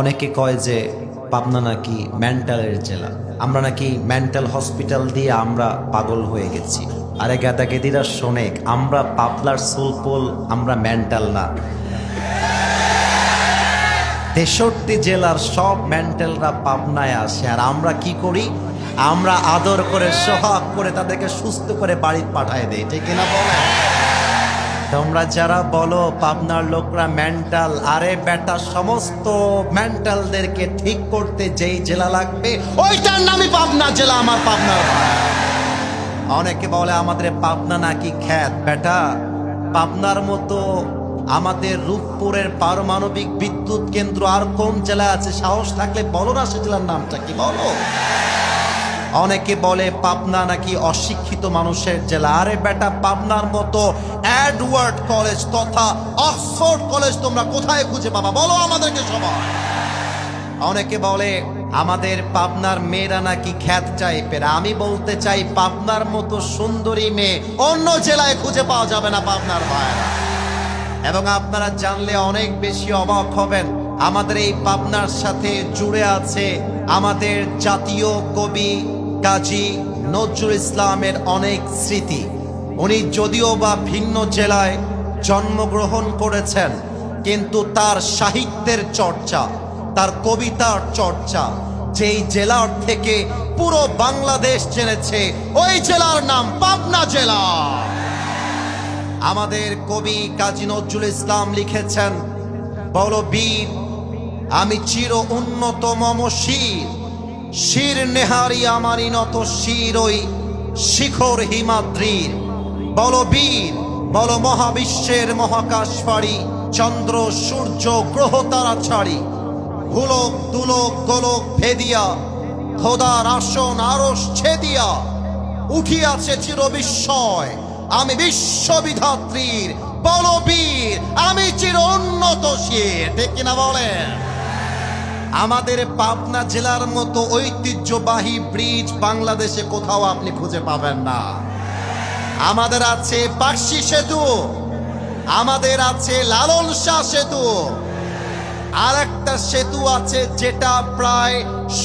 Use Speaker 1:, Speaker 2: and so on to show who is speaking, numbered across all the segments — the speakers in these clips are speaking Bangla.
Speaker 1: অনেকে কয় যে পাবনা নাকি মেন্টালের জেলা। আমরা নাকি মেন্টাল হসপিটাল দিয়ে আমরা পাগল হয়ে গেছি। আরে গেদা গেদিরা শোনেক, আমরা পাবলার সোলপোল, আমরা মেন্টাল না। তেষট্টি জেলার সব মেন্টালরা পাবনায় আসে, আর আমরা কি করি? আমরা আদর করে সোহাগ করে তাদেরকে সুস্থ করে বাড়ি পাঠায় দেই, ঠিক কিনা বলে তোমরা যারা বলো, পাবনার লোকরা মেন্টাল আরে বেটা, সমস্ত মেন্টালদেরকে ঠিক করতে যেই জেলা লাগবে, ওইটার নামই পাবনা জেলা, আমার পাবনা। অনেকে বলে আমাদের পাবনা নাকি খ্যাত। বেটা, পাবনার মতো আমাদের রূপপুরের পারমাণবিক বিদ্যুৎ কেন্দ্র আর কোন জেলা আছে? সাহস থাকলে বলো না সে জেলার নামটা, কি বলো? অনেকে বলে পাবনা নাকি অশিক্ষিত মানুষের জেলা। আরে বেটা, পাবনার মতো অ্যাডওয়ার্ড কলেজ তথা অক্সফোর্ড কলেজ তোমরা কোথায় খুঁজে পাবা? বলো আমাদেরকে সবাই। অনেকে বলে, আমাদের পাবনার মেয়েরা নাকি খ্যাত টাইপের। আমি বলতে চাই, পাবনার মতো সুন্দরী মেয়ে অন্য জেলায় খুঁজে পাওয়া যাবে না পাবনার ভাইয়েরা এবং আপনারা জানলে অনেক বেশি অবাক হবেন, আমাদের এই পাবনার সাথে জুড়ে আছে আমাদের জাতীয় কবি কাজী নজরুল ইসলামের অনেক স্মৃতি। উনি যদিও বা ভিন্ন জেলায় জন্মগ্রহণ করেছেন, কিন্তু তার সাহিত্যের চর্চা, তার কবিতার চর্চা, যেই জেলার থেকে পুরো বাংলাদেশ জেনেছে, ওই জেলার নাম পাবনা জেলা। আমাদের কবি কাজী নজরুল ইসলাম লিখেছেন, বল বীর, আমি চির উন্নত মম শির নেহারি আমারই নত শির ওই শিখর হিমাদ্রির। বল বীর, বল মহাবিশ্বের মহাকাশ ফাড়ি চন্দ্র, সূর্য, গ্রহ তারা ছাড়ি। ভুলক, দুলক, গোলক ভেদিয়া, খোদার আসন আরস ছেদিয়া। উঠিয়াছে চির বিস্ময় আমি বিশ্ববিধাত্রীর। বলবীর আমি চির উন্নত শির। ঠিক কিনা বলেন? আমাদের পাবনা জেলার মতো ঐতিহ্যবাহী ব্রিজ বাংলাদেশে কোথাও আপনি খুঁজে পাবেন না। আমাদের আছে পার্সি সেতু, আমাদের আছে লালন শাহ সেতু আর একটা সেতু আছে যেটা প্রায়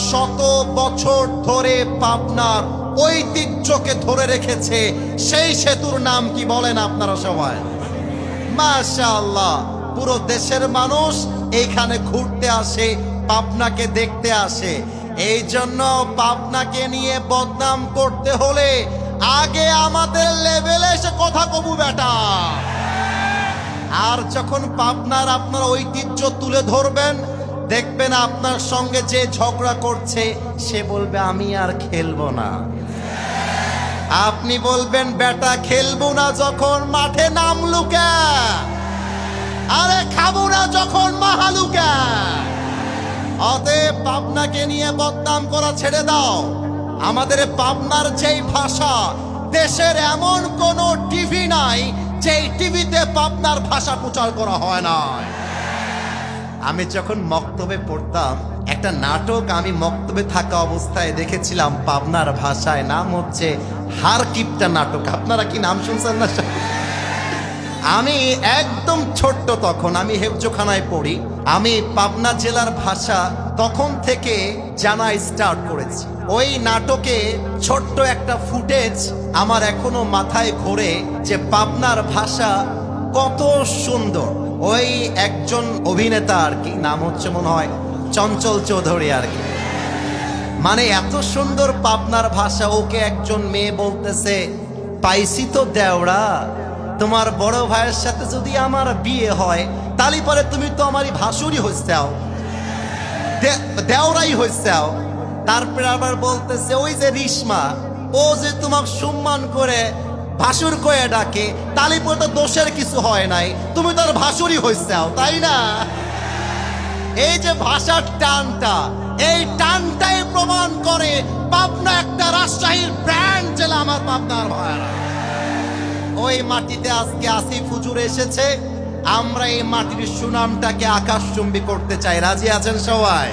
Speaker 1: শত বছর ধরে পাবনার ঐতিহ্যকে ধরে রেখেছে। সেই সেতুর নাম কি বলেন আপনারা সবাই? মাশাআল্লাহ, পুরো দেশের মানুষ এইখানে ঘুরতে আসে পাবনাকে দেখতে আসে। এই জন্য পাবনাকে নিয়ে বদনাম করতে হলে আগে আমাদের লেভেলে এসে কথা কবু বেটা। আর যখন পাবনার আপনার ঐতিহ্য তুলে ধরবেন, দেখবেন আপনার সঙ্গে যে ঝগড়া করছে, সে বলবে, আমি আর খেলব না। আপনি বলবেন, বেটা, খেলব না যখন মাঠে নামলুকা। আরে, খাব না যখন মাহালুকা। অতএব পাবনাকে নিয়ে বদনাম করা ছেড়ে দাও। আমাদের পাবনার যেই ভাষা, দেশের এমন কোন টিভি নাই যেই টিভিতে পাবনার ভাষা প্রচার করা হয় না। আমি যখন মক্তবে পড়তাম, একটা নাটক আমি মক্তবে থাকা অবস্থায় দেখেছিলাম পাবনার ভাষায়। নাম হচ্ছে হার কিপটা নাটক। আপনারা কি নাম শুনছেন না? আমি একদম ছোট্ট তখন, আমি হেফজোখানায় পড়ি। আমি পাবনা জেলার ভাষা তখন থেকে জানা স্টার্ট করেছি। ওই নাটকে ছোট্ট একটা ফুটেজ আমার এখনও মাথায় ঘোরে যে পাবনার ভাষা কত সুন্দর। ওই একজন অভিনেতা আর কি, নাম হচ্ছে মনে হয় চঞ্চল চৌধুরী আর কি। মানে এত সুন্দর পাবনার ভাষা, ওকে একজন মেয়ে বলতেছে, পাইছি তো দেওড়া তোমার বড় ভাইয়ের সাথে যদি আমার বিয়ে হয় তাহলে পরে তুমি তো আমারই ভাসুরই হইছাও দেওরাই হইছাও তারপরে আবার বলতেছে, ওই যে রিসমা ও যে তোমার সম্মান করে ভাসুর কয়ে ডাকে, তালি পরে তো দোষের কিছু হয় নাই, তুমি তার ভাসুরই হইছাও তাই না? এই যে ভাষার টানটা, এই টানটাই প্রমাণ করে পাবনা একটা রাজশাহীর ব্র্যান্ড জেলা আমার পাবনার ভাইয়ারা। ওই মাটিতে আজকে আসি হুজুর এসেছে। আমরা এই মাটির সুনামটাকে আকাশচুম্বী করতে চাই। রাজি আছেন সবাই?